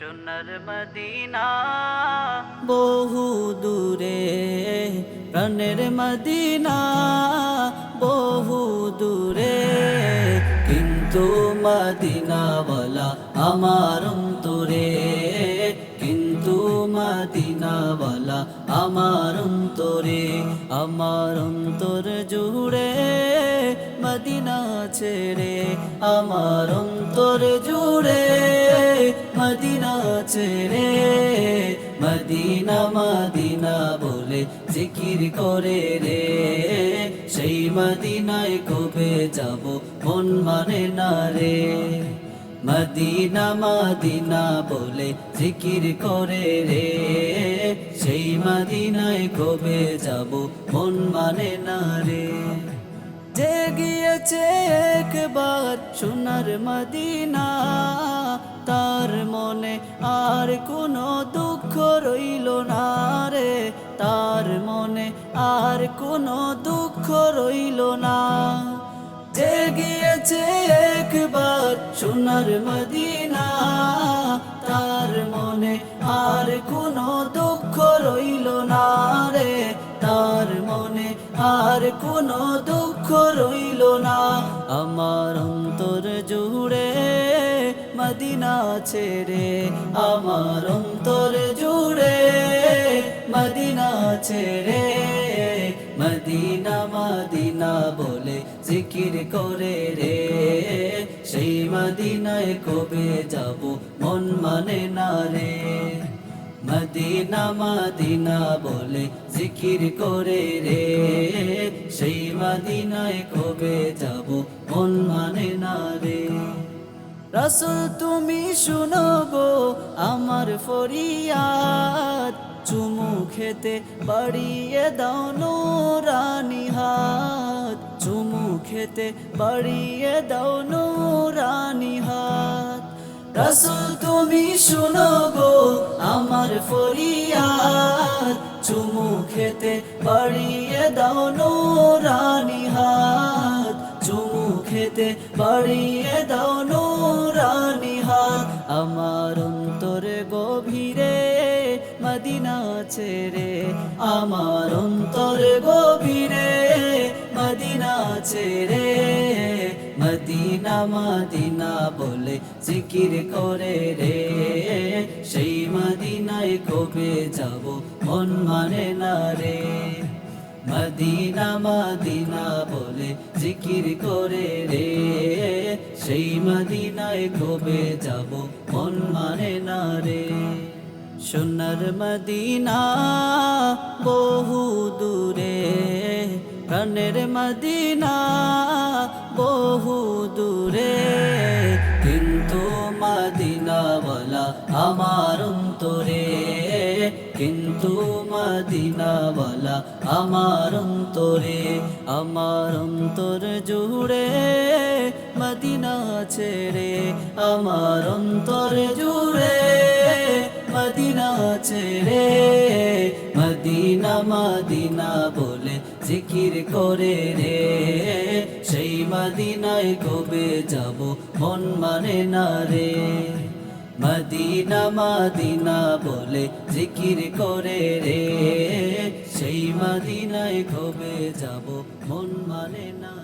সোনার মদিনা। বহু দূরে প্রাণের মদিনা। বহু দূরে কিন্তু মদিনা বলা আমার তোরে কিন্তু মদিনা বলা আমার তোরে আমার তোর জুড়ে মদিনা ছেড়ে। আমার তোর জুড়ে মদিনা ছেড়ে, মদিনা মদিনা বলে জিকির করে রে। সেই মদিনায় কবে যাব মন মানে না রে। মদিনা মদিনা বলে জিকির করে রে। সেই মদিনায় কবে যাব মন মানে না রে। যে গিয়েছে একবার সোনার মদিনা মনে আর কোনো দুঃখ রইল না রে। তার মনে আর কোনো দুঃখ রইল না। যে গিয়েছে একবার সোনার মদিনা। তার মনে আর কোনো দুঃখ রইল না রে। তার মনে আর কোনো দুঃখ রইল না। আমার অন্তর জুড়ে মদিনা ছেড়ে আমার অন্তর জুড়ে। মদিনা ছেড়ে মদিনা মদিনা বলে জিকির করে রে। সেই মদিনায় কবে যাব মন মানে না রে। মদিনা মদিনা বলে জিকির করে রে। সেই মদিনায় কবে যাব মন মানে না রে। রসুল, তুমি শুনো গো আমার ফরিয়াদ। চুমু খেতে বাড়িয়ে দাও নোরানি হাত। চুমু খেতে বাড়িয়ে দাও নোরানি হাত। রসুল, তুমি শুনো গো আমার ফরিয়াদ। চুমু খেতে বাড়িয়ে দাও নোরানি হাত। খেতে বাড়িয়ে দাও নোরানি হাত আমার অন্তরে গভীরে মদিনা ছেড়ে আমার অন্তরে গভীরে মদিনা ছেড়ে মদিনা মদিনা বলে জিকির করে রে। সেই মদিনায় কবে যাব মন মানে না রে। মদিনা মদিনা জিকির করে রে। সেই মদিনায় কবে যাব, মন মানে না রে। সোনার মদিনা বহু দূরে, প্রাণের মদিনা বহু দূরে। কিন্তু মদিনা বলা আমার অন্তরে। কিন্তু মদিনা বলা আমার অন্তরে, আমার অন্তর জুড়ে মদিনা ছেড়ে, আমার অন্তর জুড়ে মদিনা ছেড়ে। মদিনা মদিনা বলে জিকির করে রে, সেই মদিনায় কবে যাব মন মানে না রে। মদিনা মাদিনা বলে জিকির করে রে। সেই মদিনায় কবে যাব মন মানে না